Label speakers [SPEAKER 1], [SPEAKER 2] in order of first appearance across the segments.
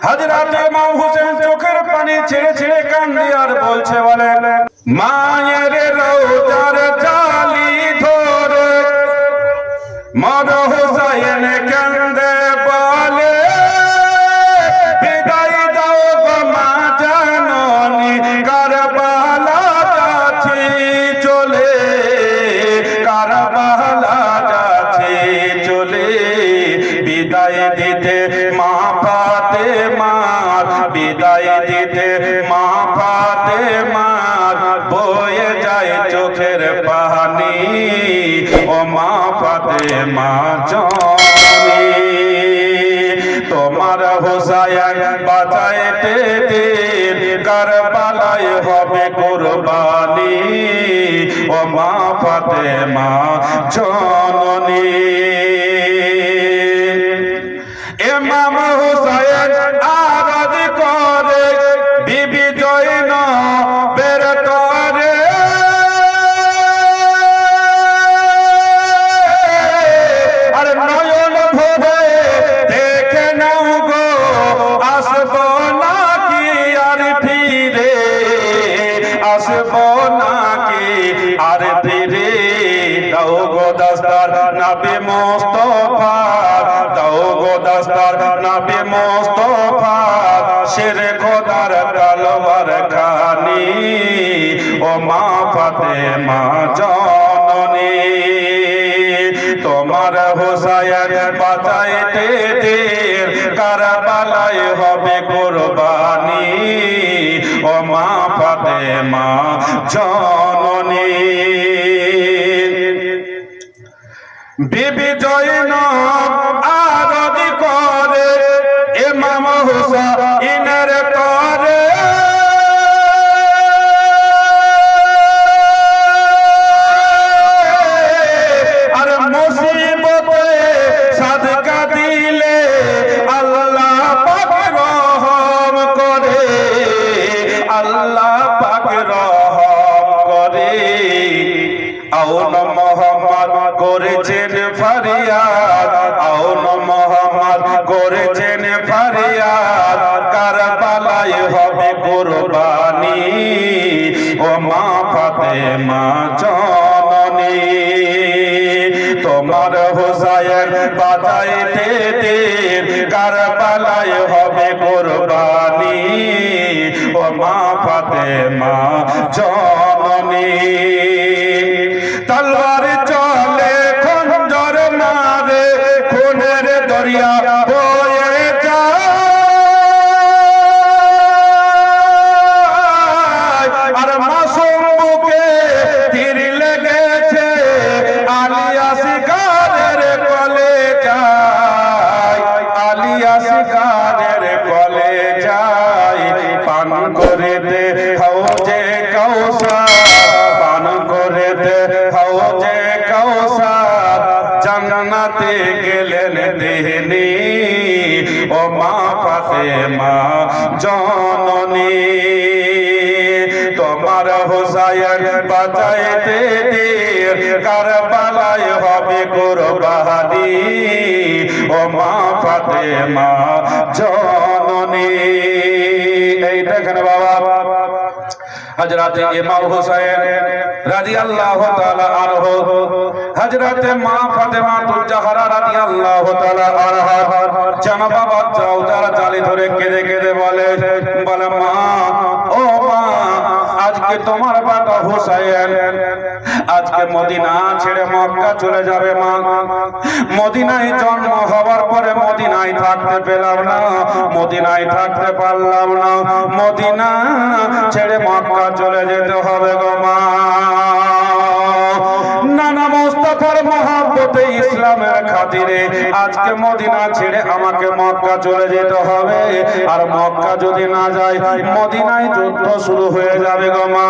[SPEAKER 1] হাজরাতে মা হুসেন চোখের পানি ছেড়ে ছেড়ে কান্দি আর বলছে বলে মায়ের ও মা পাতে মা জনি, তোমার হোসায়ান বাঁচাইতে কারবালায় হবে কুরবানি। ও মা পাতে মা জননী ইমাম হুসাইন মা ফাতে মা জননী, তোমার হোসায়ের বাঁচাইতে দের কারবালায় হবে কোরবানি। ও মা ফাতে মা জননী, বিবি জৈন কারবালায় হবে কুরবানি ও মা ফাতেমা জননী। তোমার হোসায়ের বাঁচাইতে দিন কারবালায় হবে কুরবানি ও মা ফাতেমা জননী। ও মা ফাতেমা, জননী, তোমার হোসাইন বাঁচাইতে কারবালায় হবে কুরবানি। ও মা ফাতেমা, জননী, এই দেখেন বাবা। হজরতে ইমাম হুসাইন রাদিয়াল্লাহু তাআলা আনহু, হযরতে মা ফাতেমা তুল জাহরা রাদিয়াল্লাহু তাআলা আনহা, জানাবা বাচ্চাও তারা চালি ধরে কেঁদে কেঁদে বলে বলে মা, ও মা, আজকে তোমার বাবা হুসাইন আজকে মদিনা ছেড়ে মক্কা চলে যাবে মা। মদিনায় জন্ম হওয়ার পরে মদিনায় থাকতে পেলাম না, মদিনায় থাকতে পারলাম না। মদিনা ছেড়ে মক্কা চলে যেতে হবে গো মা। মোস্তফার মহাব্বতে ইসলামের খাতিরে আজকে মদিনা ছেড়ে আমাকে মক্কা চলে যেতে হবে। আর মক্কা যদি না যায়, মদিনায় যুদ্ধ শুরু হয়ে যাবে গো মা।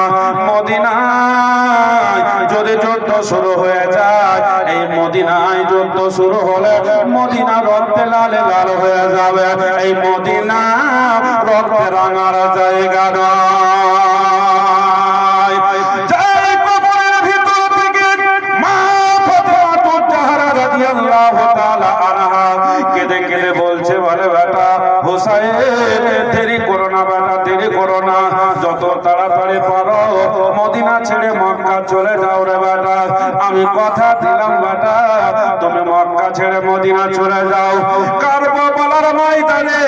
[SPEAKER 1] মদিনায় যদি যুদ্ধ শুরু হয়ে যায়, এই মদিনায় যুদ্ধ শুরু হলে মদিনা রক্তে লালে লাল হয়ে যাবে। এই মদিনা রক্তে রাঙার জায়গা নয়। যত তাড়াতাড়ি পারো, মদিনা ছেড়ে মক্কা চলে যাও রে বেটা। আমি কথা দিলাম বেটা, তুমি মক্কা ছেড়ে মদিনা চলে যাও। কারব বলার ময়দানে,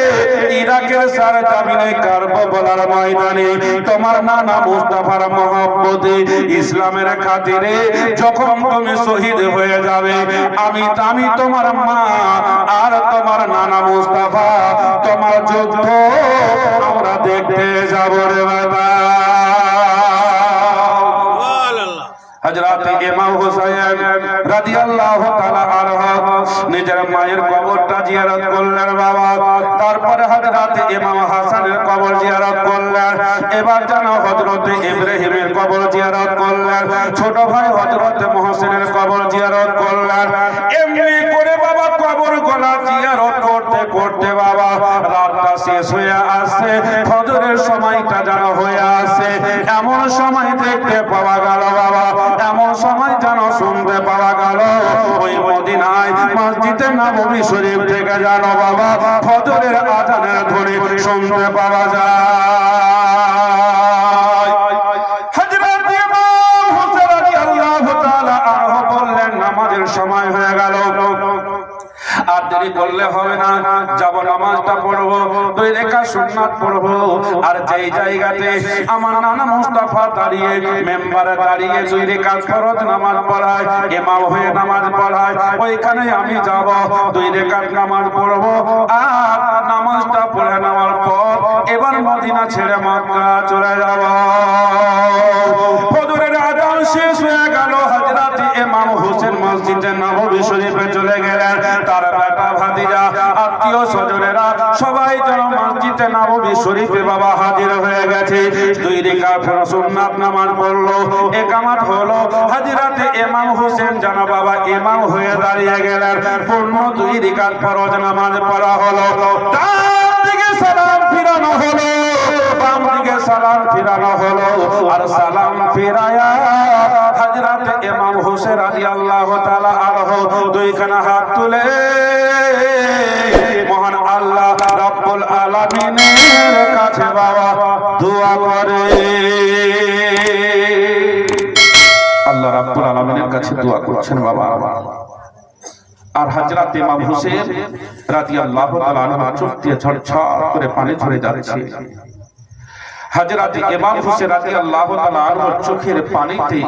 [SPEAKER 1] ইরাকের সার জামিনে কারব বলার ময়দানে, তোমার নানা মুস্তাফার মহব্বতে, ইসলামের খাতিরে যখন তুমি শহীদ হয়ে যাবে, আমি আমি তোমার মা আর তোমার নানা মুস্তাফা, তোমার যুদ্ধ আমরা দেখতে যাব রে বাবা হযরত ইমাম হুসাইন রাদিয়াল্লাহু নিজের মায়ের কবরটা জিয়ারত করলেন বাবা। তারপরে হযরত ইমাম হাসানের কবর জিয়ারত করলেন। এবার যেন হযরত ইব্রাহিমের কবর জিয়ারত করলেন। ছোট ভাই হযরত মুহসিনের কবর জিয়ারত করলেন। এমনি করে বাবা কবর গলা জিয়ারত করতে করতে বাবা শেষ ফজরের সময়টা যেন এমন সময় দেখতে পাওয়া গেল বাবা, এমন সময় যেন শুনতে পাওয়া গেল। ওই মদিনায় মসজিদে নবমী শরীফ থেকে জানো বাবা, ফজরের আজানের ধরে শুনতে পাওয়া যায় হযরত ইমাম হুসাইন রাদিয়াল্লাহু তাআলা আনহু বললেন নামাজের সময় হয়ে গেল আর দেরি করলে হবে না যাব নামাজটা পড়ব রেখা সুন্নাত পড়ব। আর যেই জায়গাতে আমার নানা দাঁড়িয়ে দাঁড়িয়ে দুই রেখা ফরজ নামাজ পড়ায় হয়ে নামাজ পড়ায়, ওইখানে আমি যাব দুই নামাজ পড়ব। আর নামাজটা পড়ে পর এবার মদিনা ছেড়ে চলে যাব। ফজরের আজান শেষ হয়ে গেল, হযরত হোসেন মসজিদে নববী শরীফে চলে গেলেন। তার আত্মীয় স্বজনেরা সবাই যেন মসজিদে নববী শরীফে বাবা হাজির হয়ে গেছে। দুই রেখা সুন্নাত নামাজ পড়ল। একামাত হলো হাজিরাতে ইমাম হোসেন যেন বাবা ইমাম হয়ে দাঁড়িয়ে গেলেন। পূর্ণ দুই রেখা ফরজ নামাজ পড়া হলো। সালাম ফিরানো হলো। বাম দিকে ফিরানো হলো। আর সালাম ফিরায়া হযরত ইমাম হোসেন রাদিয়াল্লাহু তাআলা আনহু দুইখানা হাত তুলে মহান আল্লাহ রাব্বুল আলামিনের কাছে বাবা, দোয়া করে। আল্লাহ রাব্বুল আলামিনের কাছে দোয়া করছেন বাবা। আর হাজরাত ইমাম হোসেন রাদিয়াল্লাহু তাআলা আনহু চোখ দিয়ে ঝরঝর করে পানি ঝরে যাচ্ছে। হাজরাত ইমাম হোসেন রাদিয়াল্লাহু তাআলা চোখের পানিতে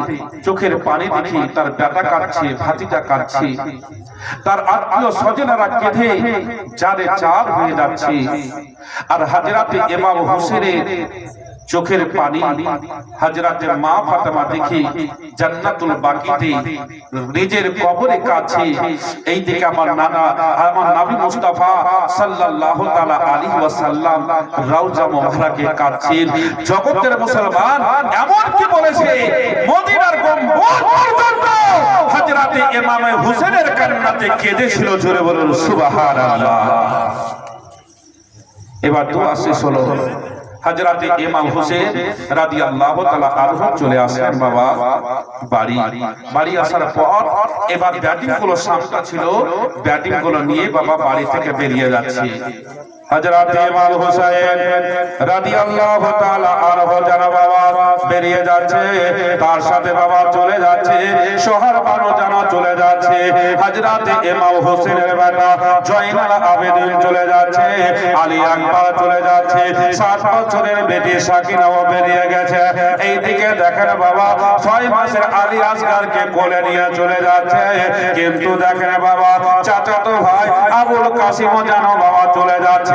[SPEAKER 1] চোখের পানি দেখে তার বেটা কাঁদছে ভাতিটা কাঁদছে তার আত্মীয় স্বজনেরা কেঁদে চার হয়ে যাচ্ছে। আর হাজরাতে ইমাম হোসেনের চোখের পানি হাজরাতে মা ফাতেমা দেখে জান্নাতুল বাকিতে নিজের কবরে কাছে এই দিকে আমার নানা, আমার নবী মুস্তাফা সাল্লাল্লাহু তাআলা আলাইহি ওয়াসাল্লাম রওজা মুবারাকে কাছেন জগতের মুসলমান এমন কি বলেছে? মদিনার গম্বুজ পর্যন্ত হযরতে ইমামে হোসেনের কান্নাতে কেঁদেছিল জোরে বলুন সুবহানাল্লাহ। এবার দোয়া শেষ হলো। হযরতে ইমাম হোসেন রাদিয়াল্লাহু তাআলা আনহু চলে আসলেন, বাবা। বাড়ি বাড়ি আসার পর এবার ব্যাটিংগুলো সামনে ছিল। ব্যাটিংগুলো নিয়ে বাবা বাড়ি থেকে বেরিয়ে যাচ্ছে। হযরত ইমাম হোসেন বেরিয়ে যাচ্ছে বাবা চলে যাচ্ছে চলে যাচ্ছে গেছে। এইদিকে দেখেন বাবা, ছয় মাসের আলী আসগারকে কোলে নিয়ে চলে যাচ্ছে। কিন্তু দেখেন বাবা ভাই আবুল কাসিমও জানো বাবা চলে যাচ্ছে।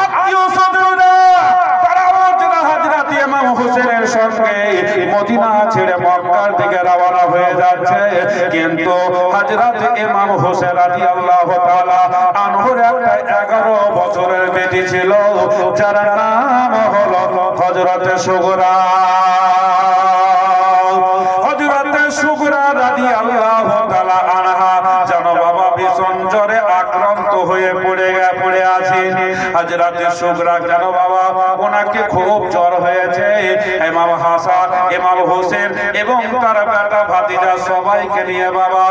[SPEAKER 1] আত্মীয় স্বজনরা তারাও যেন হযরত ইমাম হোসেনের সঙ্গে মদিনা ছেড়ে মক্কার দিকে রওনা হয়ে যাচ্ছে। কিন্তু হযরত ইমাম হোসেন রাদিয়াল্লাহু তাআলা আনহুর একটা 11 বছরের বেটি ছিল, যার নাম হলো হযরত সুগরা। সুগরা কেন বাবা, ওনাকে খুব জ্বর হয়েছে। এমাম হাসান এমাম হোসেন এবং তার বেটা ভাতিজা সবাইকে নিয়ে বাবা,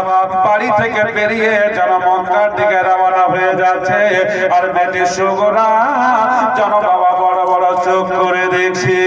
[SPEAKER 1] বাড়ি থেকে বেরিয়ে যেন মক্কার দিকে রওনা হয়ে যাচ্ছে। আর বেটি সুগরা যেন বাবা, বড় বড় চোখ করে দেখছি।